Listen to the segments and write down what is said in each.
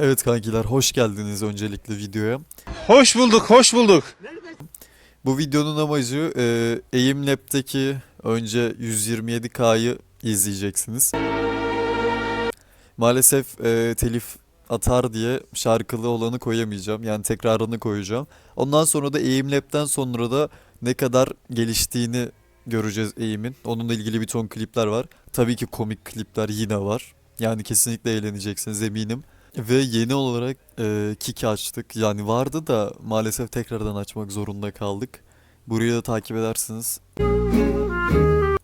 Evet kankiler hoş geldiniz öncelikle videoya. Hoş bulduk, hoş bulduk. Bu videonun amacı e, Aimlab'deki önce 127K'yı izleyeceksiniz. Maalesef e, telif atar diye şarkılı olanı koyamayacağım. Yani tekrarını koyacağım. Ondan sonra da Aimlab'den sonra da ne kadar geliştiğini göreceğiz Aim'in. Onunla ilgili bir ton klipler var. Tabii ki komik klipler yine var. Yani kesinlikle eğleneceksiniz eminim. Ve yeni olarak e, Kiki açtık. Yani vardı da maalesef tekrardan açmak zorunda kaldık. Burayı da takip edersiniz.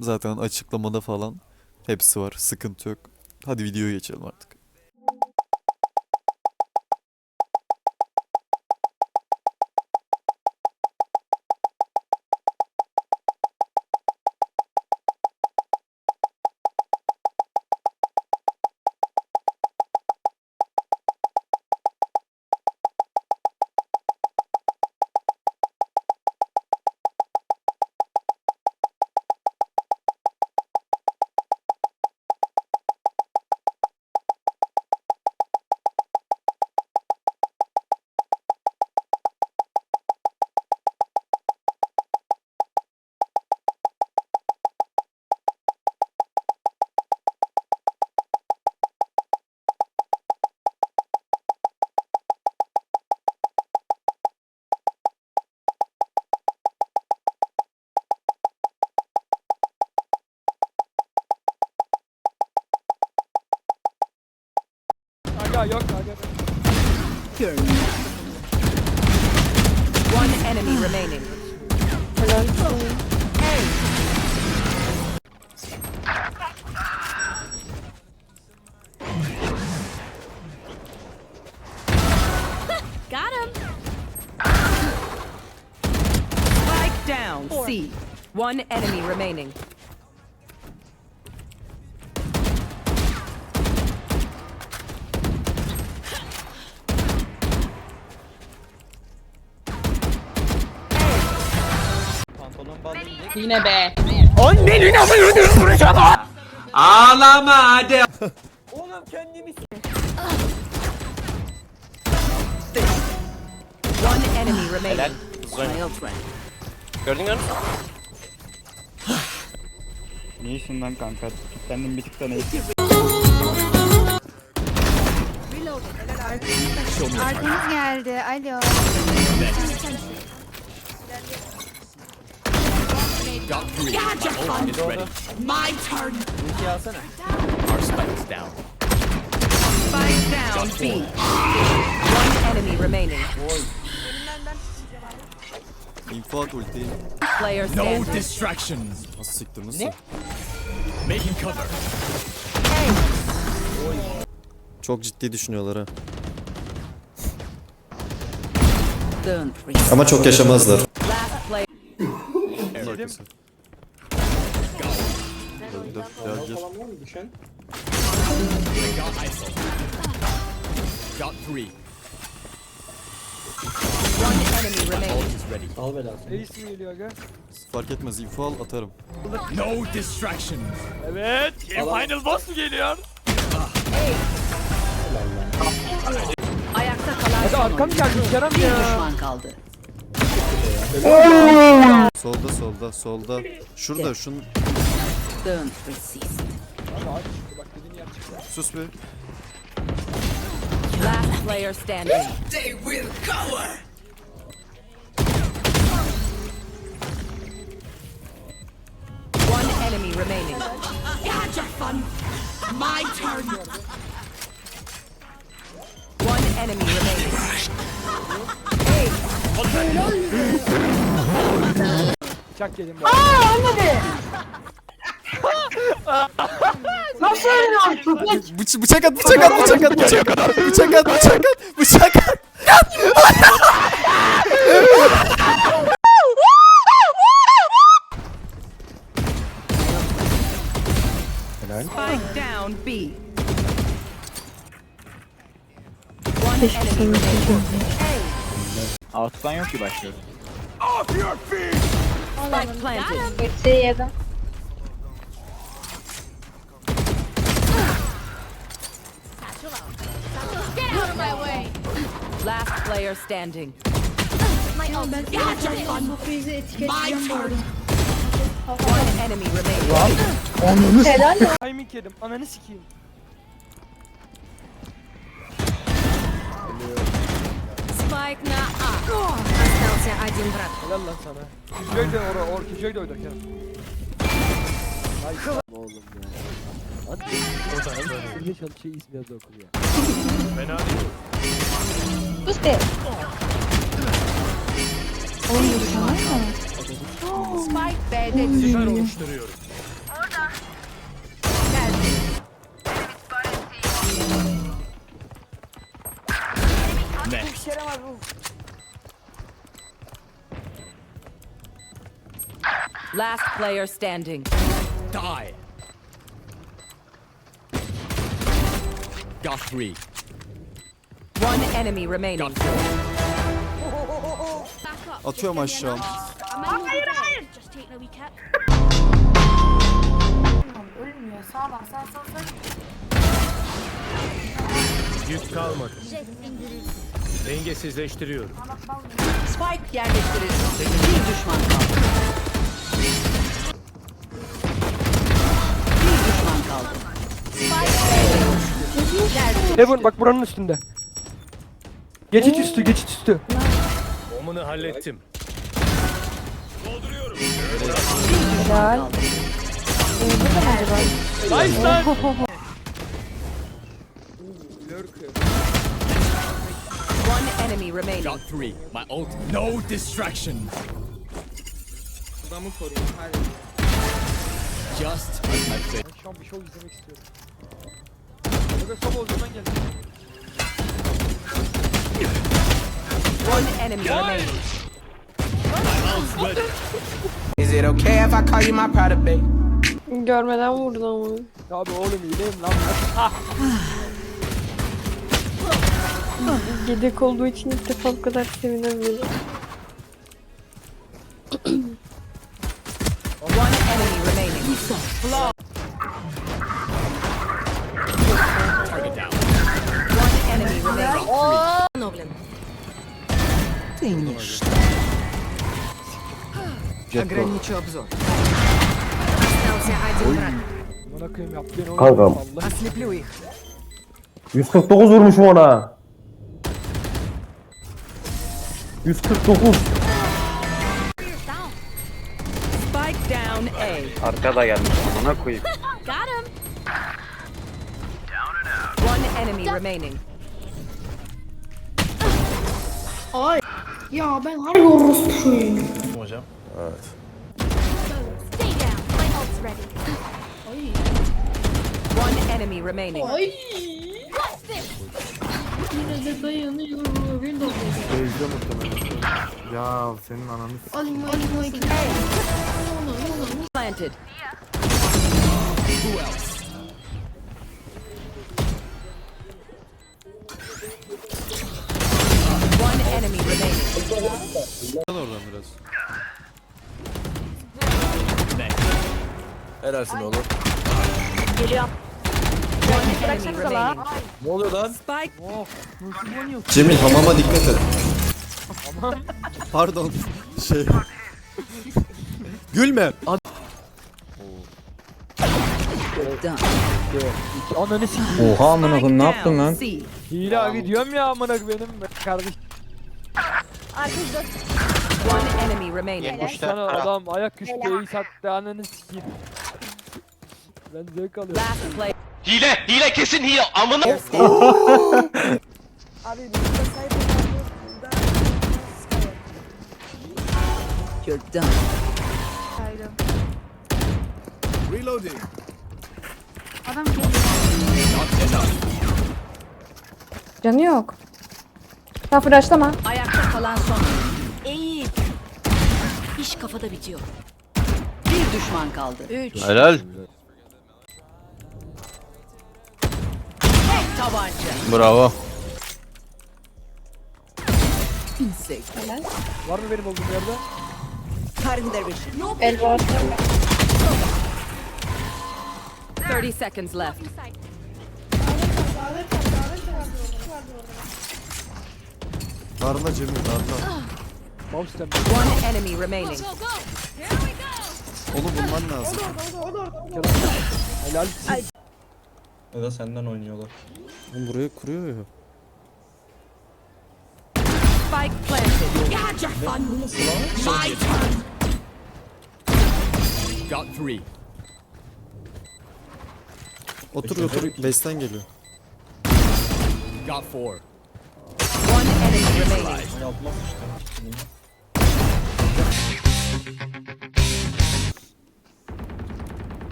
Zaten açıklamada falan hepsi var. Sıkıntı yok. Hadi videoya geçelim artık. Aga yok aga. One enemy remaining. Got him. Spike down. C. One enemy remaining. Pantolon bağlayacak. Yine be. Oğlum kendimi One enemy remaining. Gördün mü? Ne işin lan kanka? Kitlendim bir tık da neyse. Arkanız geldi. Alo. Ulti alsana. Spike down. B. One enemy remaining. Info at ultiyi. Player standing. distractions. Nasıl siktir nasıl? Ne? Making cover. Çok ciddi düşünüyorlar ha. Ama çok yaşamazlar. Last player. Arkası. Öldü. Ya gir. Got three. One enemy remaining. Reis mi geliyor aga? Fark etmez info al atarım. No distractions. Evet. Final boss mu geliyor? Ayakta kalan Aga son arkam oyuncu. geldi Kerem Bir ya. düşman kaldı. Solda solda solda. Şurada şun Dön. Resist. Aga aç işte bak dediğini yapacaklar. sus be. Last player standing. One enemy remaining. One enemy remaining. Çak yedim bu. Bıç bıçak at bıçak at bıçak at bıçak at bıçak at bıçak at bıçak at. Spike down B. One enemy remaining. Alttan yok ki başka. Spike planted. Last player standing. My One enemy Spike. Остался один враг. Helal lan sana. Kijoy da orada, or Kijoy da oynar Kerem. Ay oğlum ya. Hadi. O da Sırrı çalışıyor ismi yazı okur ya. Spike B'de düştü. Siper oluşturuyorum. Next. Last player standing. Die. Got three. One enemy remaining. Got four. Atıyorum aşağı. Hayır hayır. Ölmüyor. Sağ bak sağ sağ sağ. Yük kalmadı. Dengesizleştiriyorum. Spike yerleştirildi. Bir düşman kaldı. Kaldı. Heaven bak buranın üstünde. Geçit üstü, geçit üstü. Omunu hallettim. Nice lan. One enemy remaining. Got three. My ult. No distraction. Just as my face. Ben şu an bir show izlemek istiyorum. Böyle sabah olduğundan geldim. One enemy remaining. Is it okay if I call you my pride babe? Görmeden vurdu ama. Ya Abi oğlum iyileyim lan. Yedek olduğu için ilk defa bu kadar sevinemiyorum. One enemy remaining. Target down. One enemy remaining. Noblin. Ограничу обзор. Остался один враг. Bana kıyım yaptığın oyun. Kankam. Allah. Ослеплю их. 149 vurmuşum ona. 149. down A. Arkada gelmiş. Ona koyayım. Got him. One enemy remaining. Ya ben harbi. Stay down. My ult's ready. One enemy remaining. What's this? Yine de dayanıyorum. Windows. Ya senin ananı Alayım alayım alayım. Planted. Who else? One enemy remaining. Lan oradan biraz. Helalsin oğlum. One enemy remaining. Ne oluyor lan? Spike Cemil hamama dikkat et. Pardon. Şey. Gülme. Ananı sikeyim. Oha amına koyayım ne yaptın lan? Hile abi diyorum ya amına benim kardeş. One enemy remaining. Sana adam ayak üstü iyi sattı ananı sikeyim. Ben zevk alıyorum. Last. Hile! Hile kesin hile! Amına! You're done. Reloading. Adam geliyor. Canı yok. Sen fırlaşlama. Ayakta kalan son. İyi. İş kafada bitiyor. Bir düşman kaldı. Üç. Helal. Tek tabanca. Bravo. Insect. Var mı benim olduğum yerde? Their vision. El var. 30 seconds left. Darla Cemil darla. One enemy remaining. Onu bulman lazım. Helal. Ya da senden oynuyorlar. Oğlum buraya kuruyor ya. Spike planted. Got three. Otur otur. Base'ten geliyor. Got four. One enemy remaining.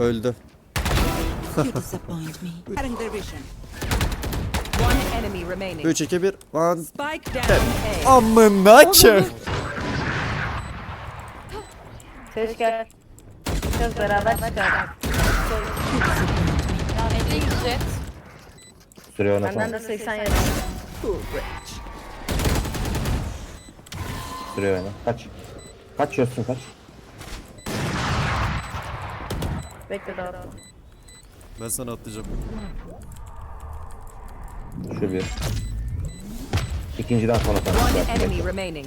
Öldü. One enemy remaining. 3 2 1. One. Spike down A. Amına ki. Ses gel. Biraz beraber çıkar. Süre oynasana. Benden de 80 yedim. Süre oyna. Kaç. Kaç yiyorsun kaç. Bekle daha. Ben sana atlayacağım. Şu bir. İkinciden sonra. One enemy remaining.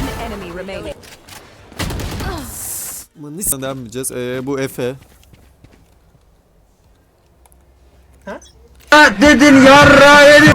One enemy remaining. Manisa'dan devam edeceğiz. Ee, bu Efe. Dedin yarra yedim.